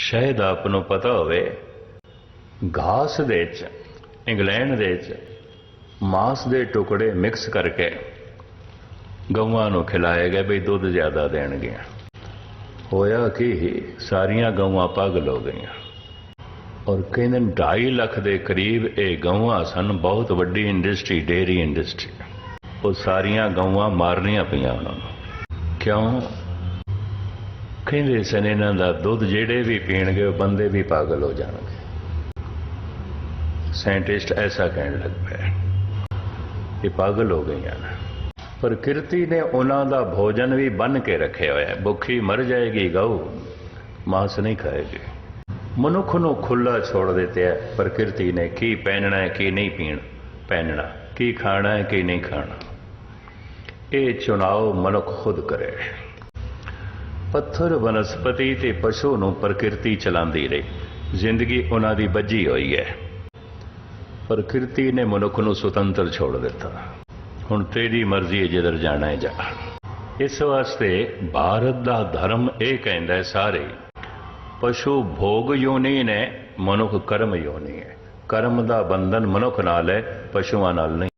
ਸ਼ਾਇਦ ਆਪ ਨੂੰ ਪਤਾ ਹੋਵੇ, ਘਾਸ ਦੇ ਵਿੱਚ, ਇੰਗਲੈਂਡ ਦੇ ਵਿੱਚ ਮਾਸ ਦੇ ਟੁਕੜੇ ਮਿਕਸ ਕਰਕੇ ਗਊਆਂ ਨੂੰ ਖਿਲਾਏ ਗਏ ਵੀ ਦੁੱਧ ਜ਼ਿਆਦਾ ਦੇਣਗੀਆਂ ਹੋਇਆ ਕਿ ਸਾਰੀਆਂ ਗਊਆਂ ਪਾਗਲ ਹੋ ਗਈਆਂ। ਔਰ ਕਹਿੰਦੇ 2.5 ਲੱਖ ਦੇ ਕਰੀਬ ਇਹ ਗਊਆਂ ਸਨ, ਬਹੁਤ ਵੱਡੀ ਇੰਡਸਟਰੀ ਡੇਰੀ ਇੰਡਸਟਰੀ। ਉਹ ਸਾਰੀਆਂ ਗਊਆਂ ਮਾਰਨੀਆਂ ਪਈਆਂ ਉਹਨਾਂ ਨੂੰ। ਕਿਉਂ? ਕਹਿੰਦੇ ਸਨ, ਇਹਨਾਂ ਦਾ ਦੁੱਧ ਜਿਹੜੇ ਵੀ ਪੀਣਗੇ, ਉਹ ਬੰਦੇ ਵੀ ਪਾਗਲ ਹੋ ਜਾਣਗੇ। ਸਾਇੰਟਿਸਟ ਐਸਾ ਕਹਿਣ ਲੱਗ ਪਿਆ ਇਹ ਪਾਗਲ ਹੋ ਗਈਆਂ ਨੇ। ਪ੍ਰਕਿਰਤੀ ਨੇ ਉਹਨਾਂ ਦਾ ਭੋਜਨ ਵੀ ਬੰਨ ਕੇ ਰੱਖਿਆ ਹੋਇਆ। ਹੈ ਭੁੱਖੀ ਮਰ ਜਾਏਗੀ, ਗਊ। ਮਾਸ ਨਹੀਂ ਖਾਏਗੀ। ਮਨੁੱਖ ਨੂੰ ਖੁੱਲਾ ਛੋੜ ਦਿੱਤਾ ਹੈ ਪ੍ਰਕਿਰਤੀ ਨੇ ਕੀ ਪਹਿਨਣਾ ਹੈ, ਕੀ ਨਹੀਂ ਪੀਣ, ਪਹਿਨਣਾ। ਕੀ ਖਾਣਾ ਹੈ, ਕੀ ਨਹੀਂ ਖਾਣਾ। ਇਹ ਚੁਣਾਵ ਮਨੁੱਖ ਖੁਦ ਕਰੇ। ਪੱਥਰ ਵਨਸਪਤੀ ਤੇ ਪਸ਼ੂ ਨੂੰ ਪ੍ਰਕਿਰਤੀ ਚਲਾਉਂਦੀ ਰਹੀ। ਜ਼ਿੰਦਗੀ ਉਹਨਾਂ ਦੀ ਬੱਝੀ ਹੋਈ ਹੈ। ਪ੍ਰਕਿਰਤੀ ਨੇ ਮਨੁੱਖ ਨੂੰ ਸੁਤੰਤਰ ਛੋੜ ਦਿੱਤਾ। ਹੁਣ ਤੇਰੀ ਮਰਜ਼ੀ ਹੈ ਜਿੱਧਰ ਜਾਣਾ ਹੈ ਜਾ। ਇਸ ਵਾਸਤੇ ਭਾਰਤ ਦਾ ਧਰਮ ਇਹ ਕਹਿੰਦਾ ਹੈ ਸਾਰੇ, ਪਸ਼ੂ ਭੋਗ ਯੋਨੀ ਨੇ, ਮਨੁੱਖ ਕਰਮ ਯੋਨੀ ਹੈ। ਕਰਮ ਦਾ ਬੰਧਨ ਮਨੁੱਖ ਨਾਲ ਹੈ, ਪਸ਼ੂਆਂ ਨਾਲ ਨਹੀਂ।